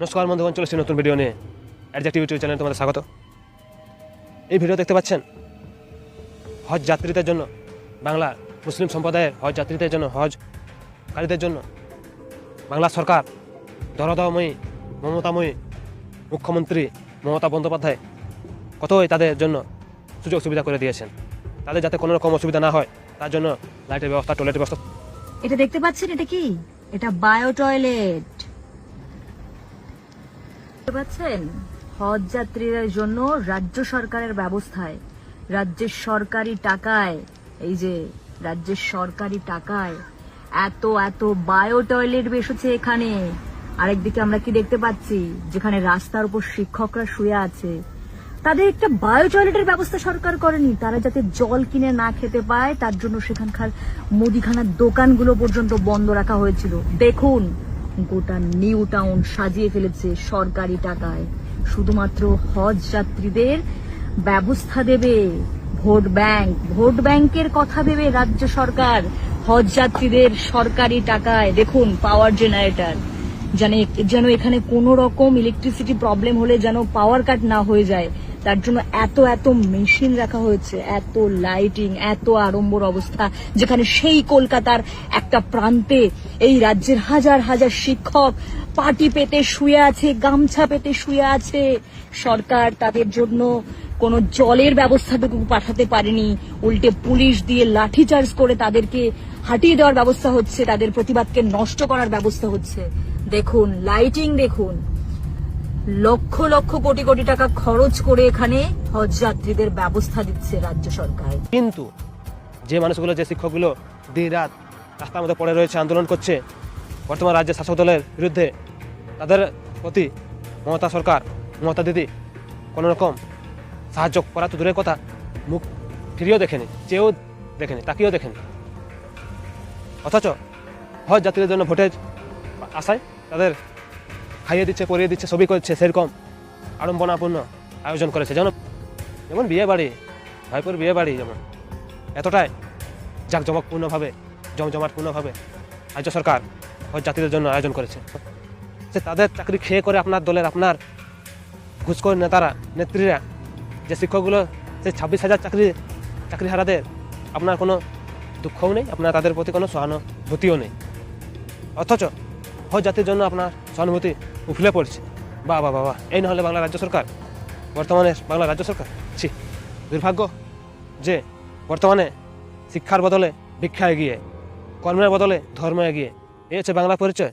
নমস্কার বন্ধুগণ চলেছি নতুন ভিডিও নিয়ে। অ্যাডজেক্টিভ ইউটিউব চ্যানেলে তোমাদের স্বাগত। এই ভিডিও দেখতে পাচ্ছেন? হজ যাত্রীদের জন্য, বাংলা মুসলিম সম্প্রদায়ের হজ যাত্রীদের জন্য হজকারীদের জন্য, বাংলা সরকার, দরদময়ী, মমতাময়ী, মুখ্যমন্ত্রী মমতা বন্দ্যোপাধ্যায় কতই তাদের জন্য সুযোগ সুবিধা করে দিয়েছেন। তাদের যাতে কোনো রকম অসুবিধা না হয়, তার জন্য লাইটের ব্যবস্থা টয়লেটের ব্যবস্থা। এটা দেখতে পাচ্ছেন? এটা কি? এটা বায়ো টয়লেট পাচ্ছেন হজ যাত্রীদের জন্য রাজ্য সরকারের ব্যবস্থায়, রাজ্যের সরকারি টাকায়, এই যে রাজ্যের সরকারি টাকায়, এত এত বায়ো টয়লেট বসেছে এখানে। আরেকদিকে আমরা কি দেখতে পাচ্ছি? যেখানে রাস্তার উপর শিক্ষকরা শুয়ে আছে। তাদের একটা বায়ো টয়লেটের ব্যবস্থা সরকার করেনি। তারা যাতে জল কিনে না খেতে পায়, তার জন্য সেখানকার মুদিখানার দোকানগুলো পর্যন্ত বন্ধ রাখা হয়েছিল। দেখুন গোটা নিউ টাউন সাজিয়ে ফেলেছে সরকারি টাকায়। শুধুমাত্র হজ যাত্রীদের ব্যবস্থা দেবে। ভোট ব্যাংক, ভোট ব্যাংকের কথা ভেবে রাজ্য সরকার হজ যাত্রীদের সরকারি টাকায়, দেখুন পাওয়ার জেনারেটর যেন যেন এখানে কোনো রকম ইলেকট্রিসিটি প্রবলেম হলে যেন পাওয়ার কাট না হয়ে যায়। তার জন্য এত এত মেশিন রাখা হয়েছে, এত লাইটিং এত আড়ম্বর অবস্থা, যেখানে সেই কলকাতার একটা প্রান্তে এই রাজ্যের হাজার হাজার শিক্ষক পাটি পেতে শুয়ে আছে, গামছা পেতে শুয়ে আছে। সরকার তাদের জন্য কোনো জলের ব্যবস্থাটুকু পাঠাতে পারেনি। উল্টে পুলিশ দিয়ে লাঠিচার্জ করে তাদেরকে হাঁটিয়ে দেওয়ার ব্যবস্থা হচ্ছে, তাদের প্রতিবাদকে নষ্ট করার ব্যবস্থা হচ্ছে। দেখুন লাইটিং দেখুন। লক্ষ লক্ষ কোটি কোটি টাকা খরচ করে এখানে হজ যাত্রীদের ব্যবস্থা দিচ্ছে রাজ্য সরকার। কিন্তু যে মানুষগুলো, যে শিক্ষকগুলো দিন রাত রাস্তার মধ্যে পড়ে রয়েছে, আন্দোলন করছে, বর্তমান রাজ্যের শাসক দলের বিরুদ্ধে, তাদের প্রতি মমতা সরকার, মমতা দিদি কোনো রকম সাহায্য করা তো দূরের কথা, মুখ ফিরিয়েও দেখেনি, চেয়েও দেখেনি, তাকিয়েও দেখেনি। অথচ হজ যাত্রীদের জন্য ভোটের আশায় তাদের খাইয়ে দিচ্ছে, পরিয়ে দিচ্ছে সবই করছে, সেরকম আড়ম্বনাপূর্ণ আয়োজন করেছে। যেমন যেমন বিয়ে বাড়ি, ভাইপুর বিয়ে বাড়ি যেমন, এতটাই জাঁকজমকপূর্ণভাবে, জমজমাটপূর্ণভাবে রাজ্য সরকার হজ জাতিদের জন্য আয়োজন করেছে। সে তাদের চাকরি খেয়ে করে আপনার দলের আপনার ঘুষখোর নেতারা, নেত্রীরা, যে শিক্ষকগুলো সেই ছাব্বিশ হাজার চাকরি, চাকরিহারাদের আপনার কোনো দুঃখও নেই, আপনার তাদের প্রতি কোনো সহানুভূতিও নেই। অথচ হজ জাতির জন্য আপনার সহানুভূতি উফলে পড়ছে। বা বা বাবা এই নাহলে বাংলা রাজ্য সরকার, বর্তমানে বাংলা রাজ্য সরকার, ছি, দুর্ভাগ্য যে বর্তমানে শিক্ষার বদলে ভিক্ষা এগিয়ে, কর্মের বদলে ধর্ম এগিয়ে, এই হচ্ছে বাংলা পরিচয়।